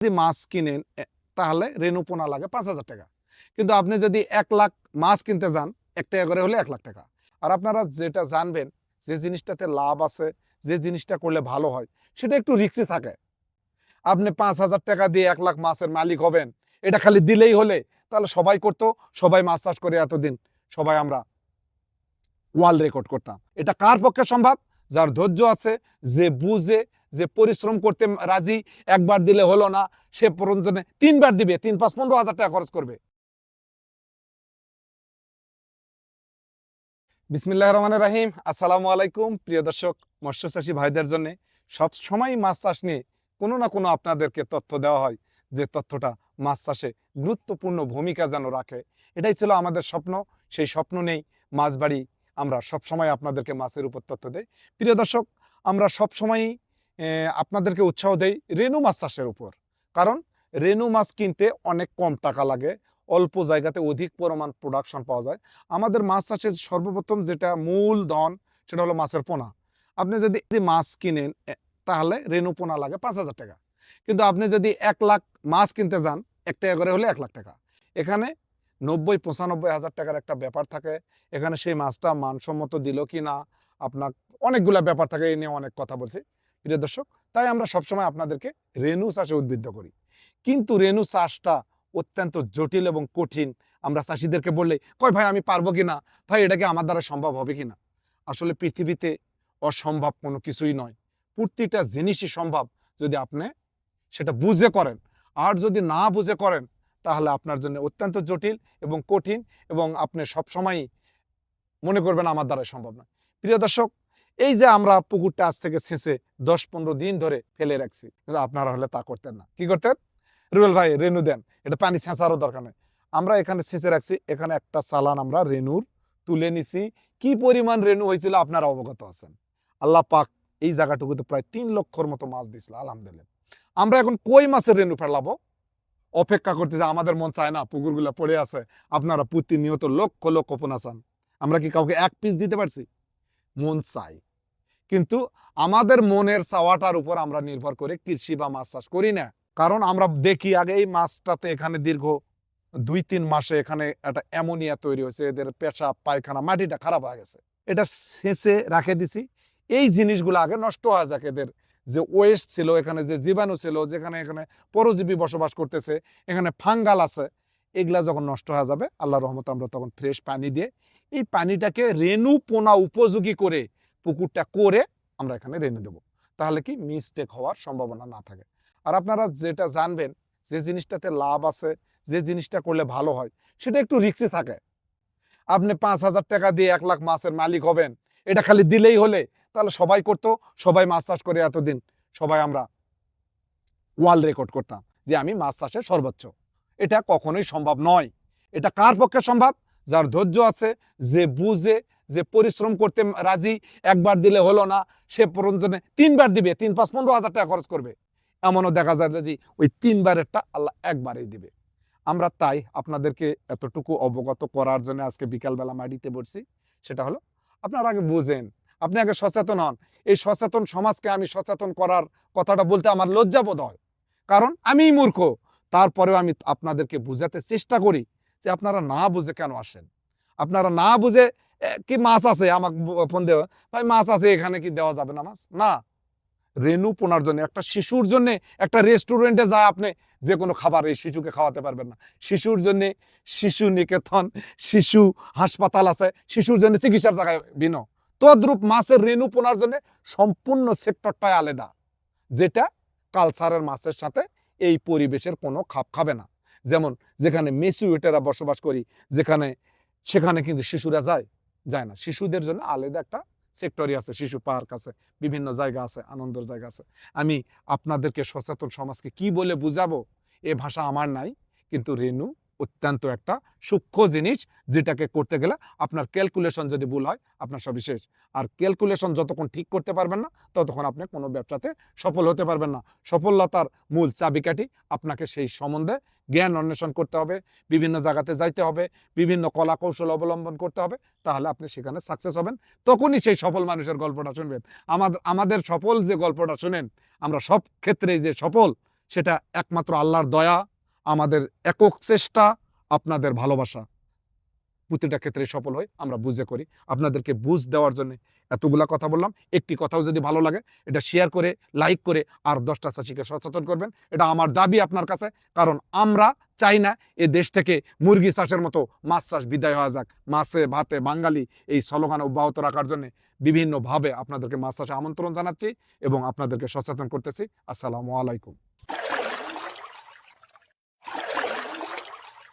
যদি মাছ কিনেন তাহলে রেনু পোনা লাগে পাঁচ হাজার টাকা। কিন্তু আপনি যদি এক লাখ মাছ কিনতে যান, এক টাকা করে হলে এক লাখ টাকা। আর আপনারা যেটা জানবেন, যে জিনিসটাতে লাভ আছে, যে জিনিসটা করলে ভালো হয়, সেটা একটু রিক্সি থাকে। আপনি পাঁচ হাজার টাকা দিয়ে এক লাখ মাছের মালিক হবেন, এটা খালি দিলেই হলে, তাহলে সবাই করতো, সবাই মাছ চাষ করে এতদিন, সবাই আমরা ওয়ার্ল্ড রেকর্ড করতাম। এটা কার পক্ষে সম্ভব? যার ধৈর্য আছে, যে বুঝে যে পরিশ্রম করতে রাজি একবার দিলে হলো না, সে প্রয়োজনে তিনবার দিবে, তিন, পাঁচ, পনেরো হাজার টাকা খরচ করবে। বিসমিল্লাহ রহমান রাহিম। আসসালামু আলাইকুম, প্রিয় দর্শক মৎস্য চাষী ভাইদের জন্য সব সময় মাছ চাষ নিয়ে কোনো না কোনো আপনাদেরকে তথ্য দেওয়া হয়, যে তথ্যটা মাছ চাষে গুরুত্বপূর্ণ ভূমিকা যেন রাখে। এটাই ছিল আমাদের স্বপ্ন, সেই স্বপ্ন নেই মাছ বাড়ি আমরা সব সময় আপনাদেরকে মাছের উপর তথ্য দেই। প্রিয় দর্শক, আমরা সব সময়ই আপনাদেরকে উৎসাহ দেই রেনু মাছ চাষের উপর। কারণ রেনু মাছ কিনতে অনেক কম টাকা লাগে, অল্প জায়গাতে অধিক পরিমাণ প্রোডাকশন পাওয়া যায়। আমাদের মাছ চাষের সর্বপ্রথম যেটা মূল ধন, সেটা হলো মাছের পোনা। আপনি যদি মাছ কিনেন তাহলে রেনু পোনা লাগে পাঁচ হাজার টাকা। কিন্তু আপনি যদি এক লাখ মাছ কিনতে যান, এক টাকা হলে এক লাখ টাকা। এখানে নব্বই, পঁচানব্বই হাজার টাকার একটা ব্যাপার থাকে। এখানে সেই মাছটা মানসম্মত দিল কি না আপনার অনেকগুলা ব্যাপার থাকে এই নিয়ে অনেক কথা বলছি। প্রিয় দর্শক, তাই আমরা সবসময় আপনাদেরকে রেনু চাষে উদ্বুদ্ধ করি। কিন্তু রেনু চাষটা অত্যন্ত জটিল এবং কঠিন। আমরা চাষিদেরকে বললে কয় ভাই, আমি পারব কি না ভাই এটাকে আমার দ্বারা সম্ভব হবে কি না আসলে পৃথিবীতে অসম্ভব কোনো কিছুই নয়। প্রতিটা জিনিসই সম্ভব যদি আপনি সেটা বুঝে করেন। আর যদি না বুঝে করেন, তাহলে আপনার জন্য অত্যন্ত জটিল এবং কঠিন এবং আপনি সবসময়ই মনে করবেন আমার দ্বারা সম্ভব নয়। প্রিয় দর্শক এই যে আমরা পুকুরটা আজ থেকে ছেঁচে দশ পনেরো দিন ধরে ফেলে রাখছি, কিন্তু আপনারা হলে তা করতেন না। কি করতেন? রুবেল ভাই, রেনু দেন। এটা পানি ছেঁচারও দরকার নেই। আমরা এখানে ছেঁচে রাখছি, এখানে একটা চালান আমরা রেনুর তুলে নিছি। কি পরিমাণ রেনু হয়েছিল আপনারা অবগত আছেন? আল্লাহ পাক এই জায়গাটুকুতে প্রায় তিন লক্ষর মতো মাছ দিছিল, আলহামদুলিল্লাহ। আমরা এখন কই মাছের রেনু ফেলাবো? অপেক্ষা করতেছে, আমাদের মন চায় না, পুকুরগুলো পড়ে আছে। আপনারা প্রতিনিয়ত লক্ষ লক্ষ পোনা চান আমরা কি কাউকে এক পিস দিতে পারছি? মন চাই কিন্তু আমাদের মনের চাওয়াটার উপর আমরা নির্ভর করে কৃষি বা মাছ চাষ করি না। কারণ আমরা দেখি আগে এই মাছটাতে এখানে দীর্ঘ দুই তিন মাসে এখানে একটা অ্যামোনিয়া তৈরি হয়েছে, এদের পেশা, পায়খানা, মাটিটা খারাপ হয়ে গেছে। এটা শেষে রাখে দিছি। এই জিনিসগুলো আগে নষ্ট হয়ে যাক এদের। যে ওয়েস্ট ছিল, এখানে যে জীবাণু ছিল, যেখানে এখানে পরজীবী বসবাস করতেছে, এখানে ফাঙ্গাল আছে, এগুলা যখন নষ্ট হয়ে যাবে আল্লাহ রহমত আমরা তখন ফ্রেশ পানি দিয়ে এই পানিটাকে রেনু পোনা উপযোগী করে পুকুরটা করে আমরা এখানে রেনে দেব। তাহলে কি মিস্টেক হওয়ার সম্ভাবনা না থাকে। আর আপনারা যেটা জানবেন, যে জিনিসটাতে লাভ আছে, যে জিনিসটা করলে ভালো হয়, সেটা একটু রিক্সি থাকে। আপনি পাঁচ হাজার টাকা দিয়ে এক লাখ মাছের মালিক হবেন, এটা খালি দিলেই হলে, তাহলে সবাই করতো, সবাই মাছ চাষ করে এতদিন, সবাই আমরা ওয়ার্ল্ড রেকর্ড করতাম যে আমি মাছ চাষে সর্বোচ্চ। এটা কখনোই সম্ভব নয়। এটা কার পক্ষে সম্ভব? যার ধৈর্য আছে, যে বুঝে যে পরিশ্রম করতে রাজি একবার দিলে হলো না, সে প্রয়োজনে তিনবার দিবে, তিন পাঁচ পনেরো হাজার টাকা খরচ করবে। এমনও দেখা যায় যে ওই তিনবারেরটা আল্লাহ একবারেই দিবে। আমরা তাই আপনাদেরকে এতটুকু অবগত করার জন্য আজকে বিকালবেলা মাটিতে বসছি, সেটা হলো আপনারা আগে বুঝেন, আপনি আগে সচেতন হন। এই সচেতন সমাজকে আমি সচেতন করার কথাটা বলতে আমার লজ্জাবোধ হয়। কারণ আমিই মূর্খ, তারপরেও আমি আপনাদেরকে বুঝাতে চেষ্টা করি যে আপনারা না বুঝে কেন আসেন? আপনারা না বুঝে কি মাছ আছে? আমাকে ফোন দেওয়া ভাই, মাছ আছে, এখানে কি দেওয়া যাবে না মাছ? না। রেনু পোনার জন্য, একটা শিশুর জন্য, একটা রেস্টুরেন্টে যায় আপনি যে কোনো খাবার, এই শিশুকে খাওয়াতে পারবেন না। শিশুর জন্য শিশু নিকেতন, শিশু হাসপাতাল আছে, শিশুর জন্য চিকিৎসার জায়গায় ভিন্ন। তদ্রূপ মাছের রেনু পোনার জন্য সম্পূর্ণ সেক্টরটাই আলাদা, যেটা কালচারের মাছের সাথে এই পরিবেশের কোনো খাপ খাবে না। যেমন, যেখানে মেসুয়েটেরা বসবাস করি, যেখানে, সেখানে কিন্তু শিশুরা যায়। যায় না। শিশুদের জন্য আলাদা একটা সেক্টরই আছে, শিশু পার্ক আছে, বিভিন্ন জায়গা আছে, আনন্দের জায়গা আছে। আমি আপনাদেরকে সচেতন সমাজকে কি বলে বুঝাবো? এ ভাষা আমার নাই, কিন্তু রেনু অত্যন্ত একটা সূক্ষ্ম জিনিস যেটাকে করতে গেলে আপনার ক্যালকুলেশন যদি ভুল হয়, আপনার সবই শেষ। আর ক্যালকুলেশন যতক্ষণ ঠিক করতে পারবেন না, ততক্ষণ আপনি কোনো ব্যবসাতে সফল হতে পারবেন না। সফলতার মূল চাবিকাঠি আপনাকে সেই সম্বন্ধে জ্ঞান অন্বেষণ করতে হবে, বিভিন্ন জায়গাতে যাইতে হবে, বিভিন্ন কলা কৌশল অবলম্বন করতে হবে, তাহলে আপনি সেখানে সাকসেস হবেন। তখনই সেই সফল মানুষের গল্পটা শুনবেন। আমাদের আমাদের সফল যে গল্পটা শুনেন, আমরা সব ক্ষেত্রেই যে সফল, সেটা একমাত্র আল্লাহর দয়া আমাদের একক চেষ্টা, আপনাদের ভালোবাসা। প্রতিটা ক্ষেত্রে সফল হয়, আমরা বুঝে করি। আপনাদেরকে বুঝ দেওয়ার জন্য এতগুলা কথা বললাম। একটি কথাও যদি ভালো লাগে, এটা শেয়ার করে লাইক করে, আর দশটা চাষিকে সচেতন করবেন। এটা আমার দাবি আপনার কাছে, কারণ আমরা চাই না এ দেশ থেকে মুরগি চাষের মতো মাছ চাষ বিদায় হওয়া যাক। মাছে, ভাতে, বাঙালি এই স্লোগান অব্যাহত রাখার জন্য বিভিন্নভাবে আপনাদেরকে মাছ চাষে আমন্ত্রণ জানাচ্ছি এবং আপনাদেরকে সচেতন করতেছি। আসসালামু আলাইকুম।